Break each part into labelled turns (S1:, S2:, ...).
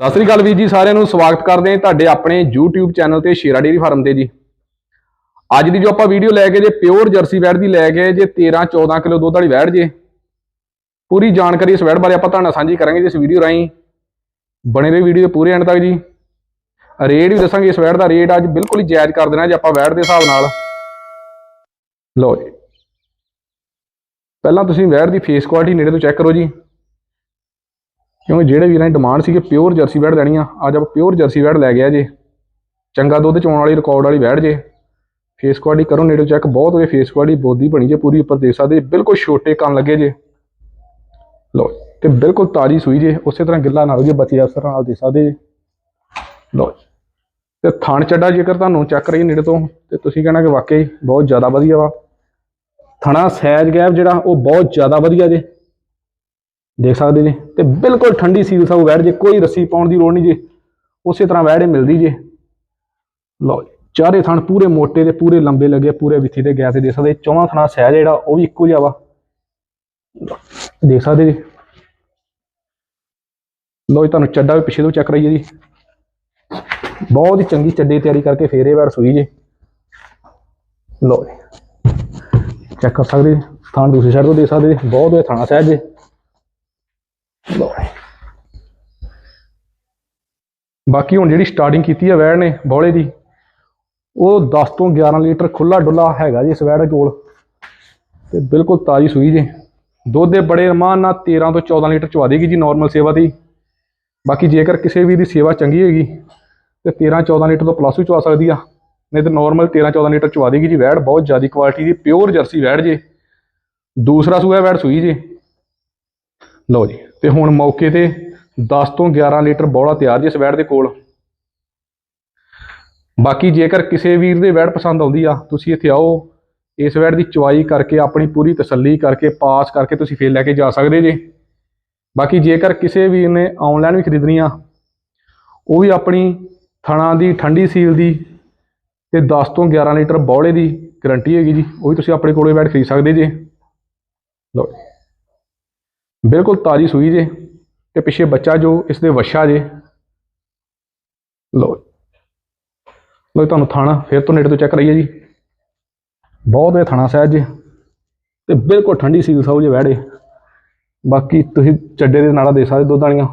S1: ਸਤਿ ਸ੍ਰੀ ਅਕਾਲ ਵੀਰ ਜੀ, ਸਾਰਿਆਂ ਨੂੰ ਸਵਾਗਤ ਕਰਦੇ ਹਾਂ ਤੁਹਾਡੇ ਆਪਣੇ YouTube ਚੈਨਲ ਤੇ ਸ਼ੇਰਾ ਡੇਰੀ ਫਾਰਮ ਤੇ ਜੀ। ਅੱਜ ਦੀ ਜੋ ਆਪਾਂ ਵੀਡੀਓ ਲੈ ਕੇ ਜੇ, ਪਿਓਰ ਜਰਸੀ ਵੈੜ ਦੀ ਲੈ ਕੇ ਜੇ 13 14 ਕਿਲੋ ਦੁੱਧ ਵਾਲੀ ਵੈੜ ਜੇ। ਪੂਰੀ ਜਾਣਕਾਰੀ ਇਸ ਵੈੜ ਬਾਰੇ ਆਪਾਂ ਤੁਹਾਡੇ ਨਾਲ ਸਾਂਝੀ ਕਰਾਂਗੇ ਜੀ ਇਸ ਵੀਡੀਓ ਰਾਹੀਂ। ਬਣੇ ਰਹੀ ਵੀਡੀਓ ਪੂਰੇ ਐਂਡ ਤੱਕ ਜੀ। ਰੇਟ ਵੀ ਦੱਸਾਂਗੇ ਇਸ ਵੈੜ ਦਾ, ਰੇਟ ਅੱਜ ਬਿਲਕੁਲ ਹੀ ਜਾਇਜ਼ ਕਰ ਦੇਣਾ ਜੇ ਆਪਾਂ ਵੈੜ ਦੇ ਹਿਸਾਬ ਨਾਲ। ਲਓ ਜੀ। ਪਹਿਲਾਂ ਤੁਸੀਂ ਵੈੜ ਦੀ ਫੇਸ ਕੁਆਲਿਟੀ ਨੇੜੇ ਤੋਂ ਚੈੱਕ ਕਰੋ ਜੀ। ਕਿਉਂਕਿ ਜਿਹੜੇ ਵੀਰਾਂ ਦੀ ਡਿਮਾਂਡ ਸੀ ਕਿ ਪਿਓਰ ਜਰਸੀ ਵੈੜ ਲੈਣੀ ਆ, ਅੱਜ ਆਪਾਂ ਪਿਓਰ ਜਰਸੀ ਵੈੜ ਲੈ ਗਿਆ ਜੇ। ਚੰਗਾ ਦੁੱਧ ਚੋਣ ਵਾਲੀ ਰਿਕਾਰਡ ਵਾਲੀ ਵੈੜ ਜੇ। ਫੇਸ ਕੁਆਲਿਟੀ ਕਰੋ, ਨੇੜੇ ਚੈੱਕ ਬਹੁਤ ਵਧੀਆ ਫੇਸ ਕੁਆਲਿਟੀ ਬੋਦੀ ਬਣੀ ਜੇ ਪੂਰੀ ਉੱਪਰ ਦੇਖ ਸਕਦੇ, ਬਿਲਕੁਲ ਛੋਟੇ ਕੰਨ ਲੱਗੇ ਜੇ। ਲੋ ਤੇ ਬਿਲਕੁਲ ਤਾਜੀ ਸੂਈ ਜੇ, ਉਸੇ ਤਰ੍ਹਾਂ ਗਿੱਲਾ ਨਾਲ ਜੇ ਬੱਚੀ ਅਸਰ ਨਾਲ ਦੇ ਸਕਦੇ ਜੇ। ਲੋ ਤੇ ਥਣ ਚੱਡਾ ਜੇਕਰ ਤੁਹਾਨੂੰ ਚੱਕ ਰਹੀ ਨੇੜੇ ਤੋਂ, ਤੇ ਤੁਸੀਂ ਕਹਿਣਾ ਕਿ ਵਾਕਈ ਬਹੁਤ ਜ਼ਿਆਦਾ ਵਧੀਆ ਵਾ। ਥਣਾ ਸੈਜ ਗੈਪ ਜਿਹੜਾ, ਉਹ ਬਹੁਤ ਜ਼ਿਆਦਾ ਵਧੀਆ ਜੇ। ਦੇਖ ਸਕਦੇ ਜੀ? ਤੇ ਬਿਲਕੁਲ ਠੰਡੀ ਸੀਲ ਸਾਊ ਵੈੜ ਜੇ, ਕੋਈ ਰੱਸੀ ਪਾਉਣ ਦੀ ਲੋੜ ਨਹੀਂ ਜੇ। ਉਸੇ ਤਰ੍ਹਾਂ ਵੈੜ ਮਿਲਦੀ ਜੇ। ਲਓ ਚਾਰੇ ਥਣ ਪੂਰੇ ਮੋਟੇ ਤੇ ਪੂਰੇ ਲੰਬੇ ਲੱਗੇ, ਪੂਰੇ ਵਿੱਥੀ 'ਤੇ ਗੈਸ ਦੇ। ਦੇਖ ਸਕਦੇ, ਚੌਵਾਂ ਥਣਾ ਸਹਿਜ ਜਿਹੜਾ, ਉਹ ਵੀ ਇੱਕੋ ਜਿਹਾ ਵਾ। ਦੇਖ ਸਕਦੇ ਜੀ? ਲਓ ਜੀ, ਤੁਹਾਨੂੰ ਚੱਡਾ ਵੀ ਪਿੱਛੇ ਤੋਂ ਚੱਕ ਰਹੀ ਹੈ ਜੀ। ਬਹੁਤ ਹੀ ਚੰਗੀ ਚੱਡੇ ਤਿਆਰੀ ਕਰਕੇ ਫੇਰ ਇਹ ਸੂਈ ਜੇ। ਲਓ ਜੀ, ਚੈੱਕ ਕਰ ਸਕਦੇ ਜੀ? ਥਣ ਦੂਸਰੀ ਸਾਈਡ ਤੋਂ ਦੇਖ ਸਕਦੇ ਜੀ? ਬਹੁਤ ਵਧੀਆ ਥਾਣਾ ਸਹਿਜ ਜੇ ਲਓ ਜੀ। ਬਾਕੀ ਹੁਣ ਜਿਹੜੀ ਸਟਾਰਟਿੰਗ ਕੀਤੀ ਹੈ ਵੈੜ ਨੇ, ਬੌਲੇ ਦੀ, ਉਹ 10 ਤੋਂ 11 ਲੀਟਰ ਖੁੱਲਾ ਡੁੱਲਾ ਹੈਗਾ ਜੀ ਇਸ ਵੈੜ ਕੋਲ। ਤੇ ਬਿਲਕੁਲ ਤਾਜੀ ਸੂਈ ਜੇ। ਦੁੱਧ ਦੇ ਬੜੇ ਰਮਾਨ ਨਾਲ 13 ਤੋਂ 14 ਲੀਟਰ ਚਵਾ ਦੇਗੀ ਜੀ ਨਾਰਮਲ ਸੇਵਾ ਦੀ। ਬਾਕੀ ਜੇਕਰ ਕਿਸੇ ਵੀ ਦੀ ਸੇਵਾ ਚੰਗੀ ਹੈਗੀ ਤੇ 13 14 ਲੀਟਰ ਤੋਂ ਪਲੱਸ ਵੀ ਚਵਾ ਸਕਦੀ ਆ। ਨਹੀਂ ਤੇ ਨਾਰਮਲ 13 14 ਲੀਟਰ ਚਵਾ ਦੇਗੀ ਜੀ ਵੈੜ, ਬਹੁਤ ਜ਼ਿਆਦੀ ਕੁਆਲਿਟੀ ਦੀ ਪਿਓਰ ਜਰਸੀ ਵੈੜ ਜੇ। ਦੂਸਰਾ ਸੂਆ ਵੈੜ ਸੂਈ ਜੇ। ਲਓ ਜੀ, ਤੇ ਹੁਣ ਮੌਕੇ ਤੇ 10 ਤੋਂ 11 ਲੀਟਰ ਬੋਲਾ ਤਿਆਰ ਜੀ ਇਸ ਵੈੜ ਦੇ ਕੋਲ। ਬਾਕੀ ਜੇਕਰ ਕਿਸੇ ਵੀਰ ਦੇ ਵੈੜ ਪਸੰਦ ਆਉਂਦੀ ਆ, ਤੁਸੀਂ ਇੱਥੇ ਆਓ, ਇਸ ਵੈੜ ਦੀ ਚੁਆਈ ਕਰਕੇ, ਆਪਣੀ ਪੂਰੀ ਤਸੱਲੀ ਕਰਕੇ, ਪਾਸ ਕਰਕੇ ਤੁਸੀਂ ਫੇਰ ਲੈ ਕੇ ਜਾ ਸਕਦੇ ਜੇ। ਬਾਕੀ ਜੇਕਰ ਕਿਸੇ ਵੀਰ ਨੇ ਆਨਲਾਈਨ ਵੀ ਖਰੀਦਣੀ ਆ, ਉਹ ਵੀ ਆਪਣੀ ਥਣਾ ਦੀ, ਠੰਡੀ ਸੀਲ ਦੀ ਤੇ 10 ਤੋਂ 11 ਲੀਟਰ ਬੌਲੇ ਦੀ ਗਰੰਟੀ ਹੈਗੀ ਜੀ, ਉਹ ਵੀ ਤੁਸੀਂ ਆਪਣੇ ਕੋਲੋਂ ਵੈੜ ਖਰੀਦ ਸਕਦੇ ਜੇ। ਲਓ ਬਿਲਕੁਲ ਤਾਜੀ ਸੂਈ ਜੇ। ਤੇ ਪਿੱਛੇ ਬੱਚਾ ਜੋ ਇਸ ਦੇ ਵਛਾ ਜੇ। ਲਓ ਲਓ ਤੁਹਾਨੂੰ ਥਾਣਾ ਫਿਰ ਤੋਂ ਨੇੜੇ ਤੋਂ ਚੈੱਕ ਕਰਾਈਏ ਜੀ। ਬਹੁਤ ਇਹ ਥਾਣਾ ਸਾਹਿਬ ਜੇ। ਤੇ ਬਿਲਕੁਲ ਠੰਡੀ ਸੀਲ ਸਾਊ ਜੇ ਵਹਿੜੇ। ਬਾਕੀ ਤੁਸੀਂ ਚੱਡੇ ਦੇ ਨਾਲਾ ਦੇ ਸਕਦੇ ਦੁੱਧ ਵਾਲੀਆਂ।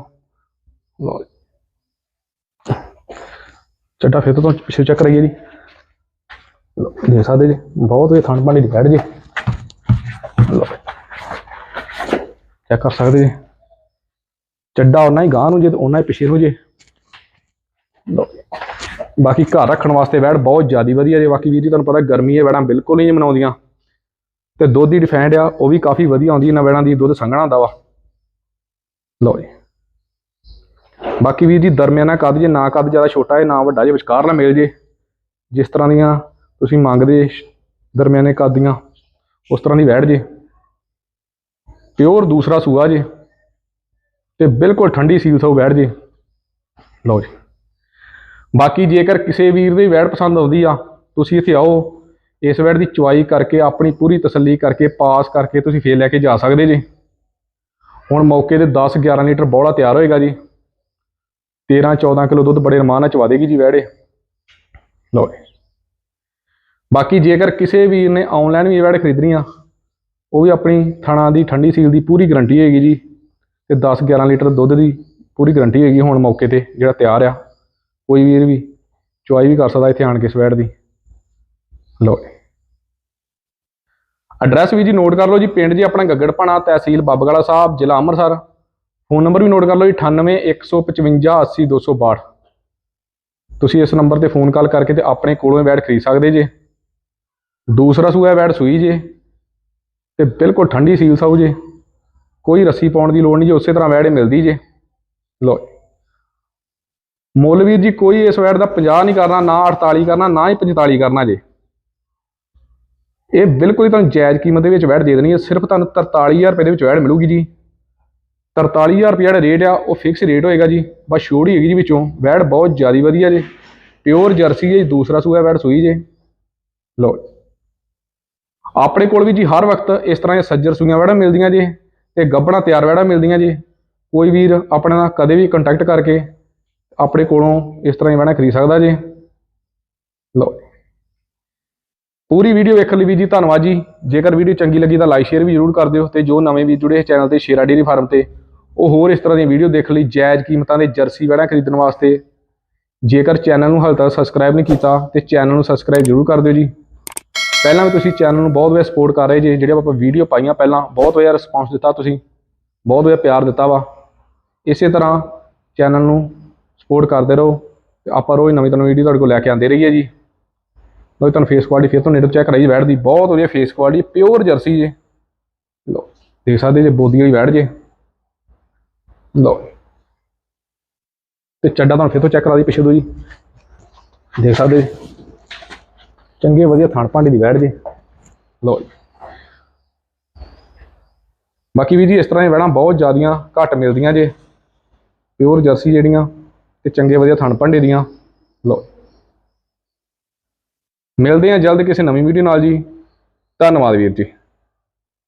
S1: ਲਓ ਚੱਡਾ ਫਿਰ ਤੋਂ ਤੁਹਾਨੂੰ ਪਿੱਛੇ ਚੈੱਕ ਕਰਾਈਏ ਜੀ। ਲਓ, ਦੇਖ ਸਕਦੇ ਜੀ। ਬਹੁਤ ਇਹ ਥਣ ਪਾਣੀ ਦੀ ਵਹਿੜ ਜੇ। ਲਓ ਚੈੱਕ ਕਰ ਸਕਦੇ ਜੀ। ਚੱਡਾ ਉਹਨਾਂ ਹੀ ਗਾਂ ਨੂੰ ਜੇ ਤੇ ਉਹਨਾਂ ਹੀ ਪਿੱਛੇ ਹੋ ਜੇ। ਲਓ, ਬਾਕੀ ਘਰ ਰੱਖਣ ਵਾਸਤੇ ਵੈੜ ਬਹੁਤ ਜ਼ਿਆਦਾ ਵਧੀਆ ਜੇ। ਬਾਕੀ ਵੀਰ ਜੀ, ਤੁਹਾਨੂੰ ਪਤਾ ਗਰਮੀ ਹੈ ਵੈੜਾਂ ਬਿਲਕੁਲ ਨਹੀਂ ਮਨਾਉਂਦੀਆਂ। ਤੇ ਦੁੱਧ ਦੀ ਡਿਫੈਂਡ ਆ, ਉਹ ਵੀ ਕਾਫੀ ਵਧੀਆ ਆਉਂਦੀ ਇਹਨਾਂ ਵੈੜਾਂ ਦੀ, ਦੁੱਧ ਸੰਘਣਾ ਹੁੰਦਾ ਵਾ। ਲਓ ਜੀ। ਬਾਕੀ ਵੀਰ ਜੀ, ਦਰਮਿਆਨਾ ਕੱਦ ਜੇ, ਨਾ ਕੱਦ ਜ਼ਿਆਦਾ ਛੋਟਾ ਹੈ ਨਾ ਵੱਡਾ ਜੇ, ਵਿਚਕਾਰ ਵਿਚਕਾਰਲਾ ਮਿਲ ਜੇ। ਜਿਸ ਤਰ੍ਹਾਂ ਦੀਆਂ ਤੁਸੀਂ ਮੰਗਦੇ ਦਰਮਿਆਨੇ ਕੱਦ ਦੀਆਂ, ਉਸ ਤਰ੍ਹਾਂ ਦੀ ਵੈੜ ਜੇ। ਪਿਓਰ ਦੂਸਰਾ ਸੂਆ ਜੇ। ਤੇ ਬਿਲਕੁਲ ਠੰਡੀ ਸੀਲ ਸੋ ਬੈਠ ਜੇ ਲਓ ਜੀ। ਬਾਕੀ ਜੇਕਰ ਕਿਸੇ ਵੀਰ ਦੀ ਵੈੜ ਪਸੰਦ ਆਉਂਦੀ ਆ, ਤੁਸੀਂ ਇੱਥੇ ਆਓ, ਇਸ ਵੈੜ ਦੀ ਚੁਆਈ ਕਰਕੇ, ਆਪਣੀ ਪੂਰੀ ਤਸੱਲੀ ਕਰਕੇ, ਪਾਸ ਕਰਕੇ ਤੁਸੀਂ ਫੇਰ ਲੈ ਕੇ ਜਾ ਸਕਦੇ ਜੀ। ਹੁਣ ਮੌਕੇ ਤੇ 10 11 ਲੀਟਰ ਬੋਲਾ ਤਿਆਰ ਹੋਏਗਾ ਜੀ। 13 14 ਕਿਲੋ ਦੁੱਧ ਬੜੇ ਰਮਾਨ ਨਾਲ ਚਵਾ ਦੇਗੀ ਜੀ ਵੈੜੇ ਲਓ ਜੀ। ਬਾਕੀ ਜੇਕਰ ਕਿਸੇ ਵੀਰ ਨੇ ਆਨਲਾਈਨ ਵੀ ਇਹ ਵੈੜ ਖਰੀਦਣੀ ਆ, ਉਹ ਵੀ ਆਪਣੀ ਥਣਾ ਦੀ ਠੰਡੀ ਸੀਲ ਦੀ ਪੂਰੀ ਗਾਰੰਟੀ ਹੋਏਗੀ ਜੀ। ਤੇ 10 11 ਲੀਟਰ ਦੁੱਧ ਦੀ ਪੂਰੀ ਗਰੰਟੀ ਹੈਗੀ ਹੁਣ ਮੌਕੇ ਤੇ ਜਿਹੜਾ ਤਿਆਰ ਆ, ਕੋਈ ਵੀਰ ਵੀ ਚੁਆਈ ਵੀ ਕਰ ਸਕਦਾ ਇੱਥੇ ਆਣ ਕੇ ਸਵੈੜ ਦੀ। ਲਓ ਜੀ। ਐਡਰੈਸ ਵੀ ਜੀ ਨੋਟ ਕਰ ਲਓ ਜੀ, ਪਿੰਡ ਜੀ ਆਪਣਾ ਗੱਗੜਪਾਣਾ, ਤਹਿਸੀਲ ਬਾਬਗੜਾ ਸਾਹਿਬ, ਜ਼ਿਲ੍ਹਾ ਅੰਮ੍ਰਿਤਸਰ। ਫੋਨ ਨੰਬਰ ਵੀ ਨੋਟ ਕਰ ਲਓ ਜੀ 9815580262 ਤੁਸੀਂ ਇਸ ਨੰਬਰ ਤੇ ਫੋਨ ਕਾਲ ਕਰਕੇ ਤੇ ਆਪਣੇ ਕੋਲੋਂ ਵੈਡ ਖਰੀਦ ਸਕਦੇ ਜੇ। ਦੂਸਰਾ ਸੂਆ ਵੈਡ ਸੂਈ ਜੇ। ਤੇ ਬਿਲਕੁਲ ਠੰਡੀ ਸੀਲ ਸਾਊ ਜੇ। ਕੋਈ ਰੱਸੀ ਪਾਉਣ ਦੀ ਲੋੜ ਨਹੀਂ ਜੀ ਉਸੇ ਤਰ੍ਹਾਂ ਵੈੜ ਮਿਲਦੀ ਜੇ। ਲਓ ਜੀ। ਮੁੱਲ ਵੀਰ ਜੀ ਕੋਈ ਇਸ ਵੈੜ ਦਾ 50 ਨਹੀਂ ਕਰਨਾ ਨਾ 48 ਕਰਨਾ ਨਾ ਹੀ 45 ਕਰਨਾ ਜੇ। ਇਹ ਬਿਲਕੁਲ ਹੀ ਤੁਹਾਨੂੰ ਜਾਇਜ਼ ਕੀਮਤ ਦੇ ਵਿੱਚ ਵੈੜ ਦੇ ਦੇਣੀ ਹੈ। ਸਿਰਫ ਤੁਹਾਨੂੰ 43000 ਰੁਪਏ ਦੇ ਵਿੱਚ ਵੈੜ ਮਿਲੂਗੀ ਜੀ। 43000 ਰੁਪਏ ਜਿਹੜਾ ਰੇਟ ਆ ਉਹ ਫਿਕਸ ਰੇਟ ਹੋਏਗਾ ਜੀ। ਬਸ ਛੋੜ ਹੀ ਹੈਗੀ ਜੀ ਵਿੱਚੋਂ। ਵੈੜ ਬਹੁਤ ਜ਼ਿਆਦਾ ਵਧੀਆ ਜੇ। ਪਿਓਰ ਜਰਸੀ ਹੈ ਜੀ, ਦੂਸਰਾ ਸੂਆ ਵੈੜ ਸੂਈ ਜੇ। ਲਓ ਆਪਣੇ ਕੋਲ ਵੀ ਜੀ ਹਰ ਵਕਤ ਇਸ ਤਰ੍ਹਾਂ ਦੀਆਂ ਸੱਜਰ ਸੂਈਆਂ ਵੈੜਾਂ ਮਿਲਦੀਆਂ ਜੀ। ਤੇ ਗੱਬਣਾ ਤਿਆਰ ਵੈੜਾਂ ਮਿਲਦੀਆਂ ਜੀ। ਕੋਈ ਵੀਰ ਆਪਣੇ ਨਾਲ ਕਦੇ ਵੀ ਕੰਟੈਕਟ ਕਰਕੇ ਆਪਣੇ ਕੋਲੋਂ ਇਸ ਤਰ੍ਹਾਂ ਹੀ ਵਹਿਣਾ ਖਰੀਦ ਸਕਦਾ ਜੇ। ਲਓ ਪੂਰੀ ਵੀਡੀਓ ਵੇਖਣ ਲਈ ਵੀ ਜੀ ਧੰਨਵਾਦ ਜੀ। ਜੇਕਰ ਵੀਡੀਓ ਚੰਗੀ ਲੱਗੀ ਤਾਂ ਲਾਈਕ ਸ਼ੇਅਰ ਵੀ ਜ਼ਰੂਰ ਕਰ ਦਿਓ ਤੇ ਜੋ ਨਵੇਂ ਵੀ ਜੁੜੇ ਇਸ ਚੈਨਲ ਤੇ ਸ਼ੇਰਾ ਡੇਅਰੀ ਫਾਰਮ ਤੇ, ਉਹ ਹੋਰ ਇਸ ਤਰ੍ਹਾਂ ਦੀਆਂ ਵੀਡੀਓ ਦੇਖਣ ਲਈ ਜਾਇਜ਼ ਕੀਮਤਾਂ ਦੇ ਜਰਸੀ ਵੜਾ ਖਰੀਦਣ ਵਾਸਤੇ। ਜੇਕਰ ਚੈਨਲ ਨੂੰ ਹਾਲੇ ਤੱਕ ਸਬਸਕ੍ਰਾਈਬ ਨਹੀਂ ਕੀਤਾ ਤੇ ਚੈਨਲ ਨੂੰ ਸਬਸਕ੍ਰਾਈਬ ਜ਼ਰੂਰ ਕਰ ਦਿਓ ਜੀ। ਪਹਿਲਾਂ ਵੀ ਤੁਸੀਂ ਚੈਨਲ ਨੂੰ ਬਹੁਤ ਵਧੀਆ ਸਪੋਰਟ ਕਰ ਰਹੇ ਜੇ, ਜਿਹੜੇ ਆਪਾਂ ਵੀਡੀਓ ਪਾਈਆਂ ਪਹਿਲਾਂ, ਬਹੁਤ ਵਧੀਆ ਰਿਸਪਾਂਸ ਦਿੱਤਾ ਤੁਸੀਂ, ਬਹੁਤ ਵਧੀਆ ਪਿਆਰ ਦਿੱਤਾ ਵਾ। ਇਸੇ ਤਰ੍ਹਾਂ ਚੈਨਲ ਨੂੰ ਸਪੋਰਟ ਕਰਦੇ ਰਹੋ ਤੇ ਆਪਾਂ ਰੋਜ਼ ਨਵੀਂ ਤੋਂ ਵੀਡੀਓ ਤੁਹਾਡੇ ਕੋਲ ਲੈ ਕੇ ਆਉਂਦੇ ਰਹੀਏ ਜੀ। ਲੋ ਤੁਹਾਨੂੰ ਫੇਸ ਕੁਆਲਿਟੀ ਫਿਰ ਤੋਂ ਨੇੜੇ ਚੈੱਕ ਕਰਾਈ, ਬੈਠ ਦੀ ਬਹੁਤ ਵਧੀਆ ਫੇਸ ਕੁਆਲਿਟੀ ਪਿਓਰ ਜਰਸੀ ਜੇ। ਲੋ ਦੇਖ ਸਕਦੇ ਜੇ ਬੋਦੀ ਵਾਲੀ ਬੈਠ ਜੇ। ਲੋ ਤੇ ਚੱਡਾ ਤੁਹਾਨੂੰ ਫਿਰ ਤੋਂ ਚੈੱਕ ਕਰਾ ਦੀ ਪਿੱਛੇ ਦੋ ਜੀ। ਦੇਖ ਸਕਦੇ ਜੀ। ਚੰਗੇ ਵਧੀਆ ਥਣ ਭਾਂਡੇ ਦੀ ਬੈਠ ਜੇ। ਲੋ ਬਾਕੀ ਵੀ ਜੀ, ਇਸ ਤਰ੍ਹਾਂ ਦੀ ਵੈੜਾਂ ਬਹੁਤ ਜ਼ਿਆਦੀਆਂ ਘੱਟ ਮਿਲਦੀਆਂ ਜੇ। ਪਿਓਰ ਜਰਸੀ ਜਿਹੜੀਆਂ ਤੇ ਚੰਗੇ ਵਧੀਆ ਥਣ ਭਾਂਡੇ ਦੀਆਂ। ਲੋ ਮਿਲਦੇ ਹਾਂ ਜਲਦ ਕਿਸੇ ਨਵੀਂ ਵੀਡੀਓ ਨਾਲ ਜੀ। ਧੰਨਵਾਦ ਵੀਰ ਜੀ।